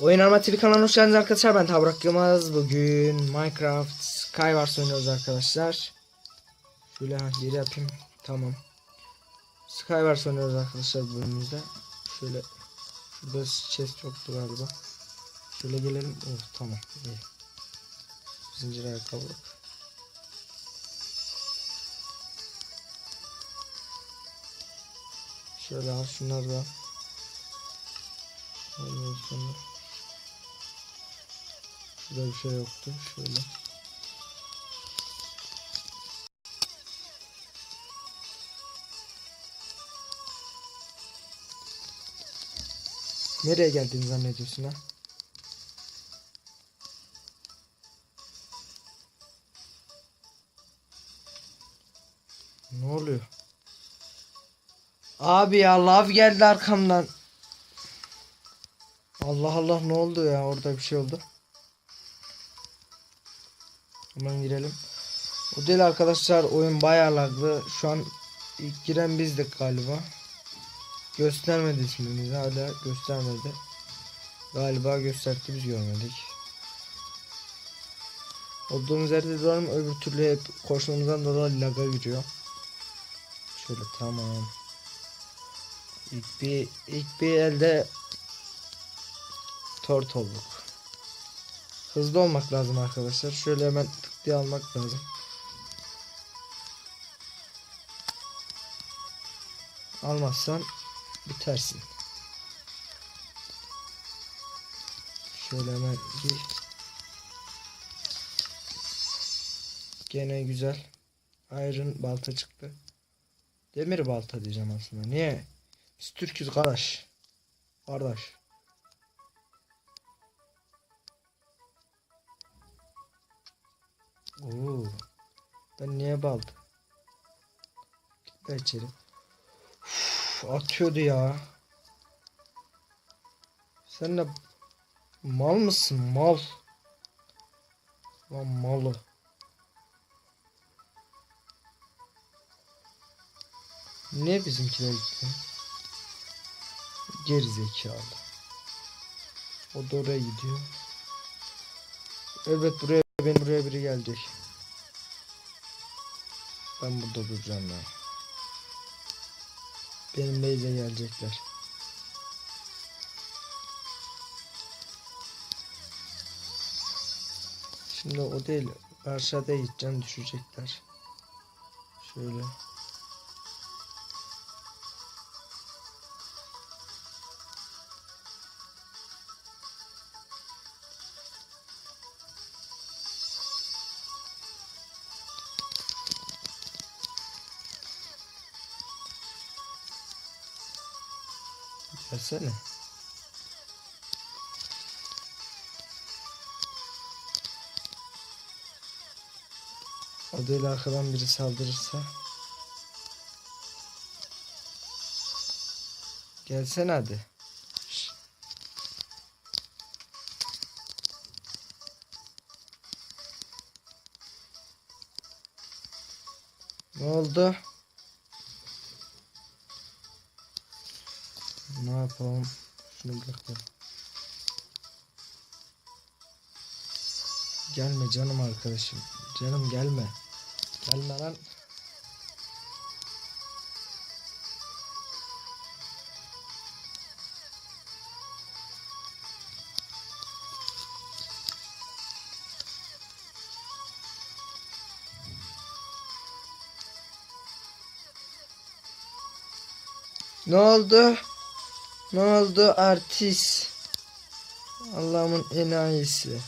Oyun Arma TV kanalına hoş geldiniz arkadaşlar. Ben Tabrak Yılmaz. Bugün Minecraft Skywars oynuyoruz arkadaşlar. Şöyle geri yapayım. Tamam. Skywars oynuyoruz arkadaşlar bölümümüzde. Şöyle şurada chest yoktu galiba. Şöyle gelelim. Oh tamam. İyi. Zincir ayakkabılık. Şöyle al şunları da. Sonra Şurada bir şey yoktu. Şöyle. Nereye geldiğini zannediyorsun ha? Abi ya lav geldi arkamdan. Allah Allah ne oldu ya orada bir şey oldu. Hemen girelim. O değil arkadaşlar oyun bayağı laglı. Şu an ilk giren bizdik galiba. Göstermedi ismimizi hala göstermedi. Galiba gösterdi biz görmedik. Olduğumuz yerde duralım öbür türlü hep koşmamızdan dolayı laga giriyor. Şöyle tamam. İlk bir ilk bir elde tort olduk. Hızlı olmak lazım arkadaşlar. Şöyle hemen tık diye almak lazım. Almazsan bitersin. Şöyle hemen gir. Gene güzel. Iron balta çıktı. Demir balta diyeceğim aslında. Niye? Biz Türk'üz kardeş. Kardeş. Oo. Ben niye baldım? Gitme içeri. Uf, atıyordu ya. Sen de mal mısın mal? Lan malı. Niye bizimkiler gitti? Geri zekalı. O da oraya gidiyor. Evet buraya ben buraya biri gelecek. Ben burada duracağım ya. Benim base'e gelecekler. Şimdi o değil. Aşağıda gideceğim düşecekler. Şöyle. Gelsene. O değil arkadan biri saldırırsa. Gelsene hadi. Ne oldu? Ne yapalım? Şunu bırakalım. Gelme canım arkadaşım. Canım gelme. Gelme lan. Ne oldu? Ne oldu artist? Allah'ımın enayisi.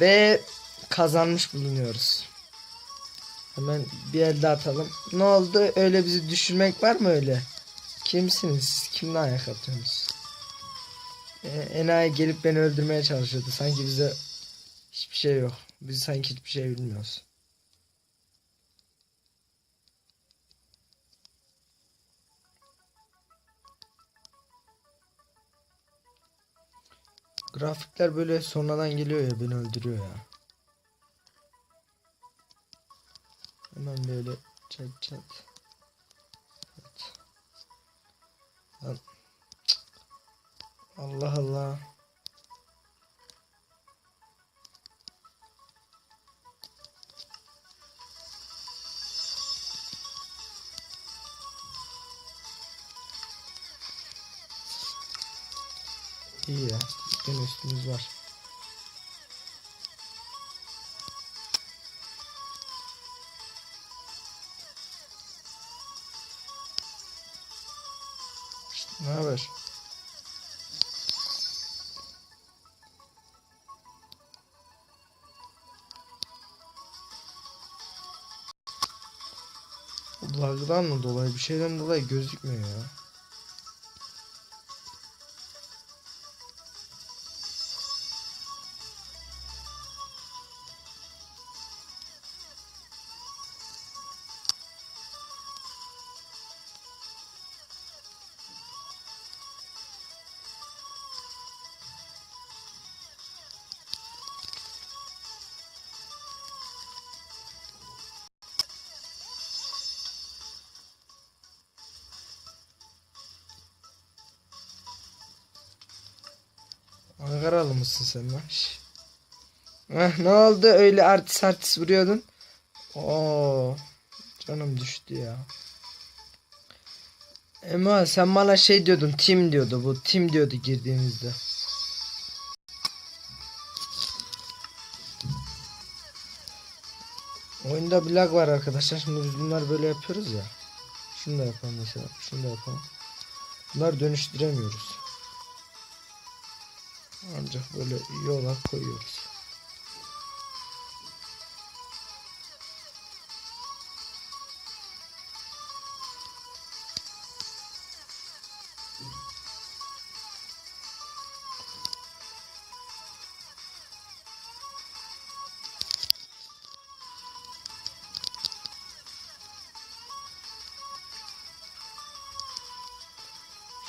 Ve kazanmış bulunuyoruz. Hemen bir elde atalım. Ne oldu? Öyle bizi düşürmek var mı öyle? Kimsiniz? Kimle ayak atıyorsunuz? Ee, enayi gelip beni öldürmeye çalışıyordu. Sanki bize hiçbir şey yok. Biz sanki hiçbir şey bilmiyoruz. Grafikler böyle sonradan geliyor ya beni öldürüyor ya. Hemen böyle Çat çat. Evet. Allah Allah. İyi ya. Gene üstümüz var. Ne haber? Lagdan mı dolayı bir şeyden dolayı gözükmüyor ya. Ankaralı mısın sen lan? Heh, ne oldu öyle artist artist vuruyordun? Oo, canım düştü ya. Ema sen bana şey diyordun tim diyordu bu tim diyordu girdiğimizde. Oyunda bir lag var arkadaşlar. Şimdi biz bunlar böyle yapıyoruz ya. Şunu da yapalım mesela. Şunu da yapalım. Bunlar dönüştüremiyoruz. Ancak böyle yola koyuyoruz.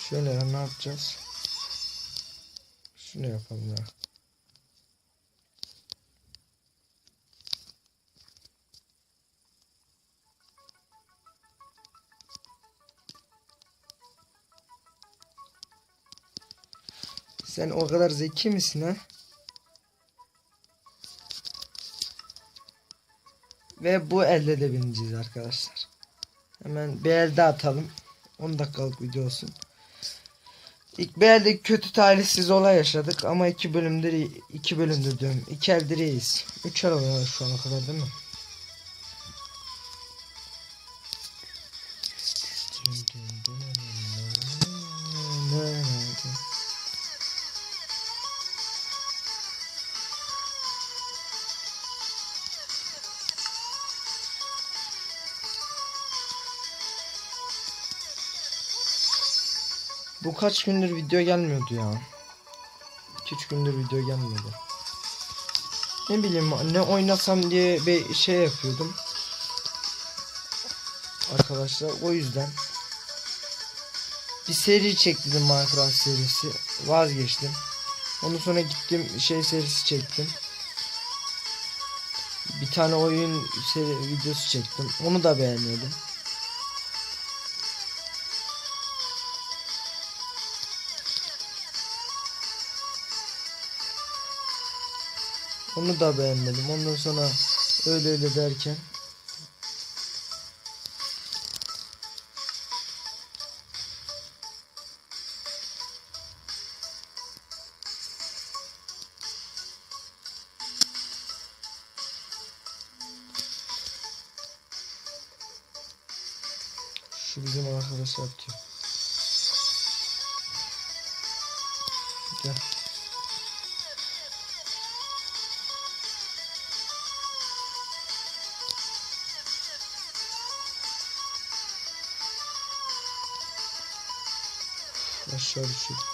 Şöyle ne yapacağız? Şunu yapalım ya. Sen o kadar zeki misin ha? Ve bu elde de bineceğiz arkadaşlar. Hemen bir elde atalım. 10 dakikalık video olsun. İlk bir elde kötü talihsiz olay yaşadık ama iki bölümdür iki bölümdür diyorum. İki eldir iyiyiz. Üç el oluyor şu ana kadar değil mi? Bu kaç gündür video gelmiyordu ya. 2-3 gündür video gelmedi. Ne bileyim ne oynasam diye bir şey yapıyordum. Arkadaşlar o yüzden bir seri çektim Minecraft serisi. Vazgeçtim. Ondan sonra gittim şey serisi çektim. Bir tane oyun seri videosu çektim. Onu da beğenmedim. Onu da beğenmedim. Ondan sonra öyle öyle derken Şu bizim arkadaşlar atıyor. Gel. aşağı düşüyor. Şey.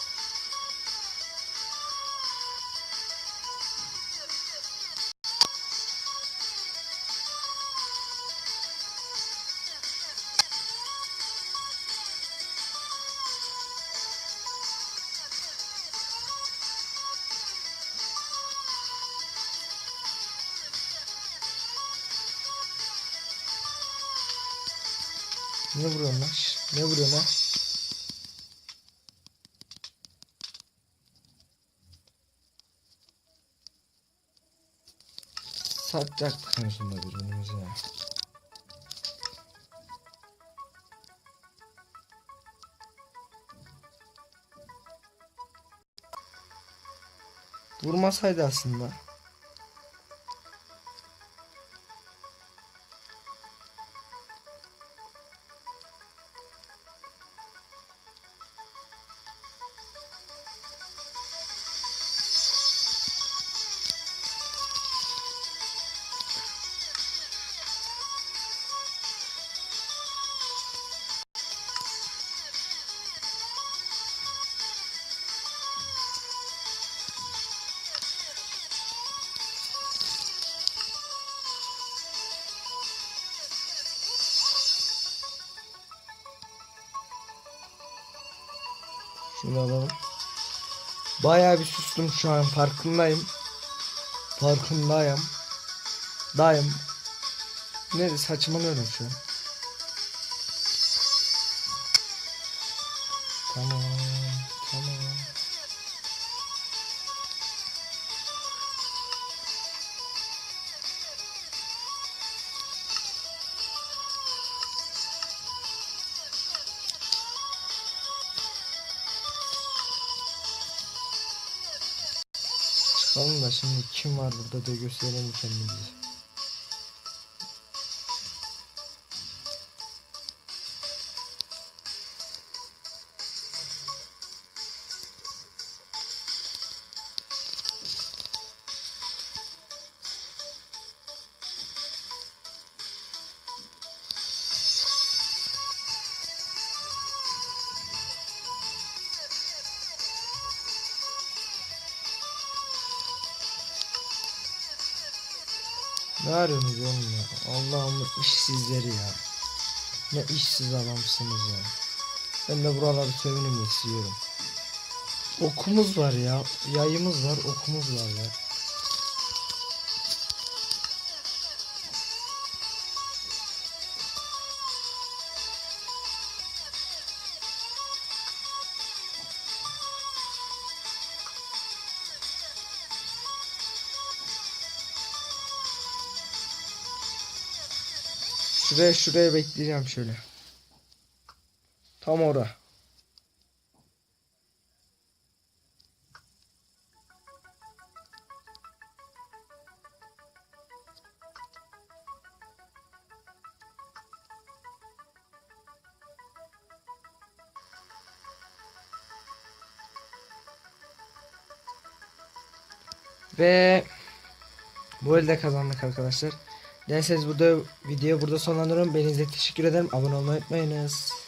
Ne vuruyorum lan? Ne vuruyorum lan? Satacaktık en sonunda ya. Vurmasaydı aslında. Şunu alalım. Bayağı bir sustum şu an farkındayım. Farkındayım. Dayım. Ne saçmalıyorum şu an. Tamam. Çıkalım da şimdi kim var burada da gösterelim kendimizi. Ne arıyorsunuz oğlum ya? Allah'ım işsizleri ya. Ne işsiz adamsınız ya. Ben de buraları sevinim istiyorum. Okumuz var ya. Yayımız var, okumuz var ya. Şuraya şuraya bekleyeceğim şöyle. Tam ora. Ve bu elde kazandık arkadaşlar. Neyse burada videoyu burada sonlandırıyorum. Beni izlediğiniz teşekkür ederim. Abone olmayı unutmayınız.